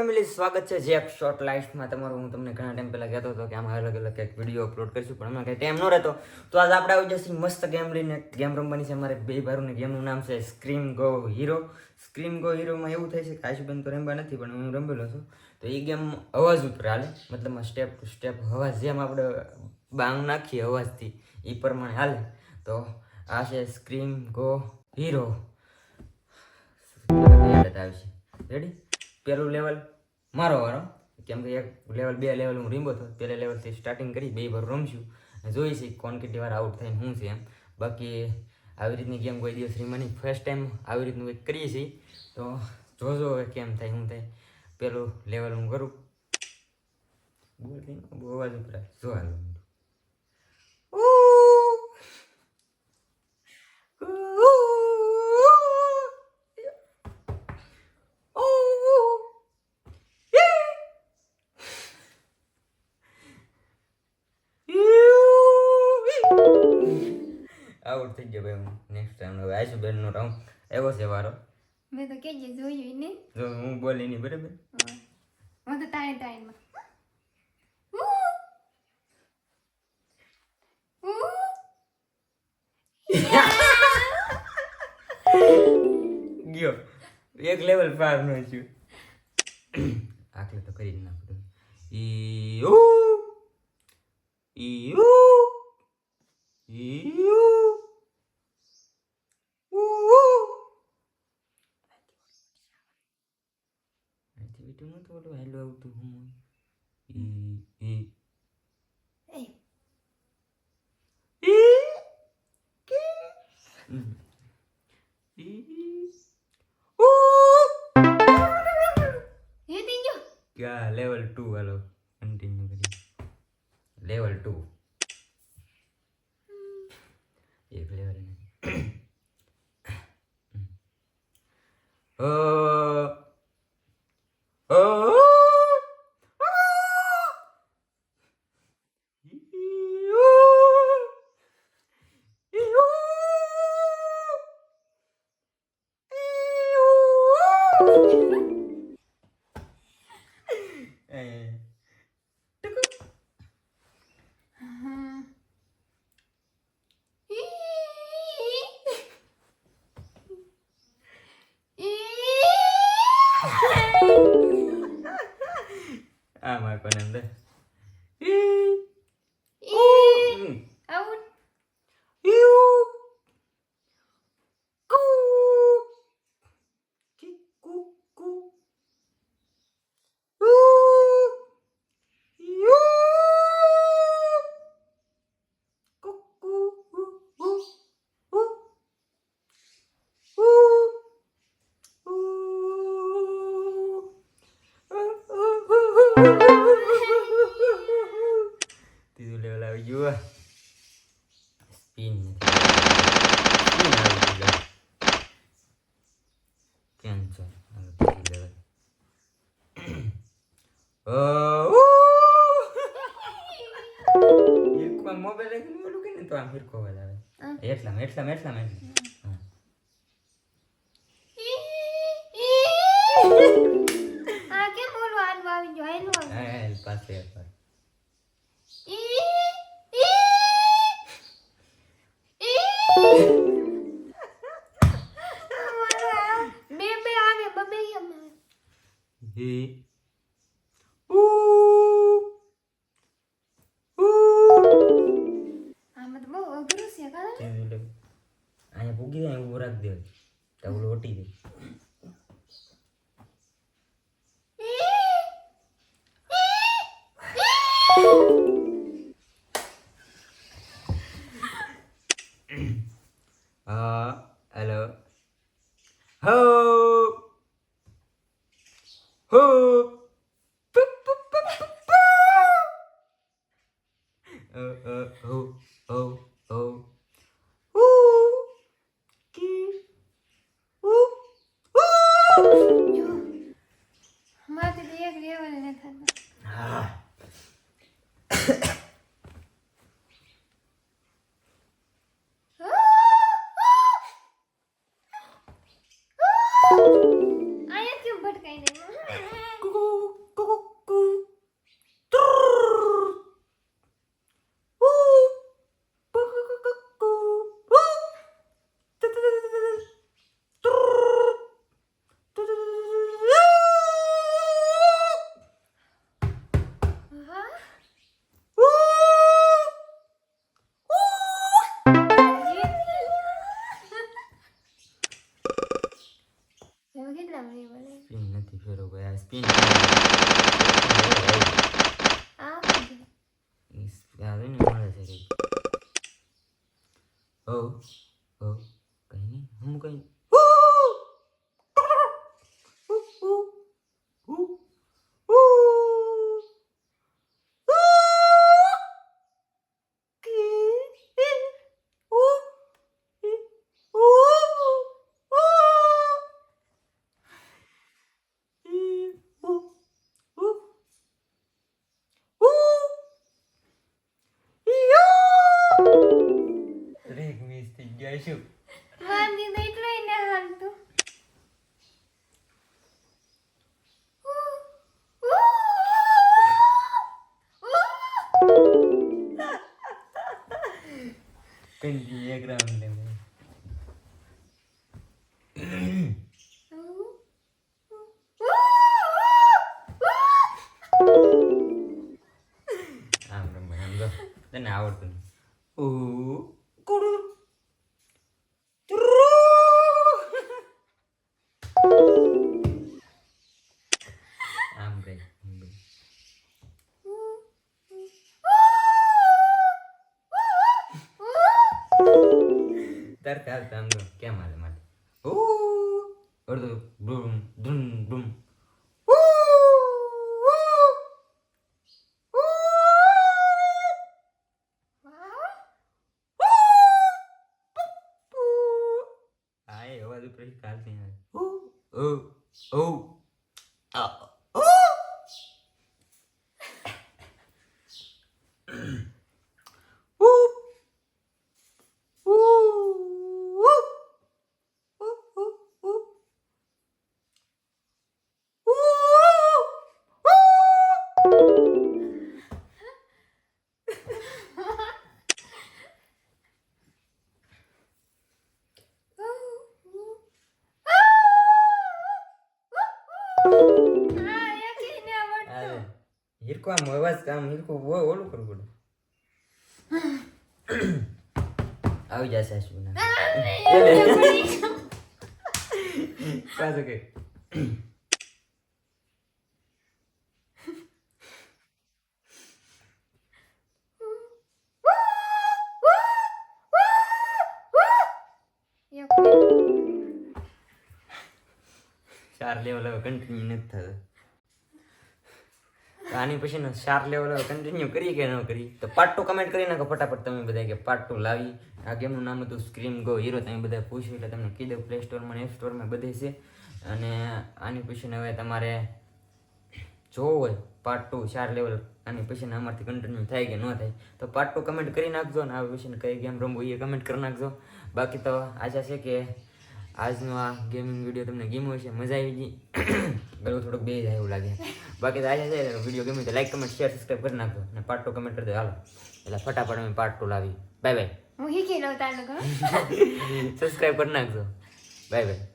Family, સ્વાગત છે જે શોર્ટ લાઈફમાં તમારું હું તમને ઘણા ટાઈમ પહેલાં કહેતો હતો કે આમાં અલગ અલગ કંઈક વીડિયો અપલોડ કરીશું, પણ હમણાં કંઈ ટાઈમ ન રહેતો. તો આજ આપણે આવી જશે મસ્ત ગેમ લઈને ગેમ રમવાની છે અમારે બે ભાઈઓની ગેમનું નામ છે Scream Go Hero Scream Go હીરોમાં એવું થાય છે કે આશુબેન તો રમવા નથી, પણ હું રમેલો છું. તો એ ગેમ અવાજ ઉપર હાલે. મતલબમાં સ્ટેપ ટુ સ્ટેપ અવાજ જેમ આપણે બાંગ નાખીએ અવાજથી એ પ્રમાણે હાલે. તો આ છે સ્ક્રીમ ગો હીરો રેડી પહેલું લેવલ મારો વારો. કેમ કે એક લેવલ બે લેવલ હું રીંબો હતો પહેલા લેવલથી સ્ટાર્ટિંગ કરી, બે ભર રમશું. જોઈ છે કોણ કેટલી વાર આઉટ થઈને શું છે એમ. બાકી આવી રીતની ગેમ કોઈ દિવસ રમવાની ફર્સ્ટ ટાઈમ આવી રીતનું કંઈક કરીએ છીએ. તો જોજો હવે કેમ થાય, શું થાય. પેલું લેવલ હું કરું. બોલ અવાજ ઉપર જો હાલો. આઉટ થઈ ગયો ભાઈ હું નેક્સ્ટ ટાઈમ હવે આવીશું બેનનો રાઉન્ડ એવો છે વારો. મેં તો કે જોયું ને જો હું બોલી નહીં બરાબર? હું. તો તાણે તાણેમાં ગયો. એક લેવલ પાર નો છું આટલે તો કરી જ નાખું. ઈ ઈ ઈ બીટું નતું ઓલું હેલો આવતું હું ક્યાં લેવલ ટુ હાલો કન્ટિન્યુ કરી લેવલ ટુ એક લેવલ ઓ ઓ આઉટ ત્રીજું સ્પિન સ્પિન આવી ગયું કેન્સર હાલો ત્રીજું લેવલ એકમાં મોબાઈલ રાખીને ઓલું કે ને તો આમ હિરકો અવાજ આવે હા. એટલામાં એટલામાં એટલામાં એટલામાં આ કેમ બોલવા આડું આવી ગયો એનું હા હા હા, પાસે હે Мати, як дівель не ઓ ઓ કંઈ નહીં. હું કઈ કંઈ એક રાઉન્ડ લે આમ રમવા આમ જો તને આવડતું ઓ તાર કાલ આમ જો કેમ હાલે? હિરકો આમ અવાજ કામ હિરકો ઓલું કરવું પડે આવી જશે અશ્વિના પાછું કે ચાર લેવલ હવે કન્ટિન્યુ નથી થતો આની પછી ચાર લેવલ કન્ટિન્યુ કરીએ કે ન કરી તો પાર્ટ ટુ કમેન્ટ કરી નાખો ફટાફટ તમે બધા કે પાર્ટ ટુ લાવી. આ ગેમનું નામ હતું સ્ક્રીમ ગો હીરો તમે બધા પૂછ્યું એટલે તમને કીધું પ્લે સ્ટોરમાં એપ સ્ટોરમાં બધે છે. અને આની પછી હવે તમારે જોવું હોય પાર્ટ ટુ ચાર લેવલ આની પછી અમારથી કન્ટિન્યુ થાય કે ન થાય, તો પાર્ટ ટુ કમેન્ટ કરી નાખજો ને આ પછી કઈ ગેમ રમવું એ કમેન્ટ કરી નાખજો. બાકી તો આશા છે કે આજનો આ ગેમિંગ વીડિયો તમને ગમ્યો હશે, મજા આવી ગઈ. ગળું થોડુંક બે જાય એવું લાગે. બાકી તો આજે છે વીડિયો ગમે તો લાઈક કમેન્ટ શેર સબસ્ક્રાઈબ કરી નાખજો. અને પાર્ટ ટુ કમેન્ટ કરી દો હાલો. એટલે ફટાફટ અમે પાર્ટ ટુ લાવી. બાય બાય હું હીખી લઉં તારું સબસ્ક્રાઈબ કરી નાખજો. Bye bye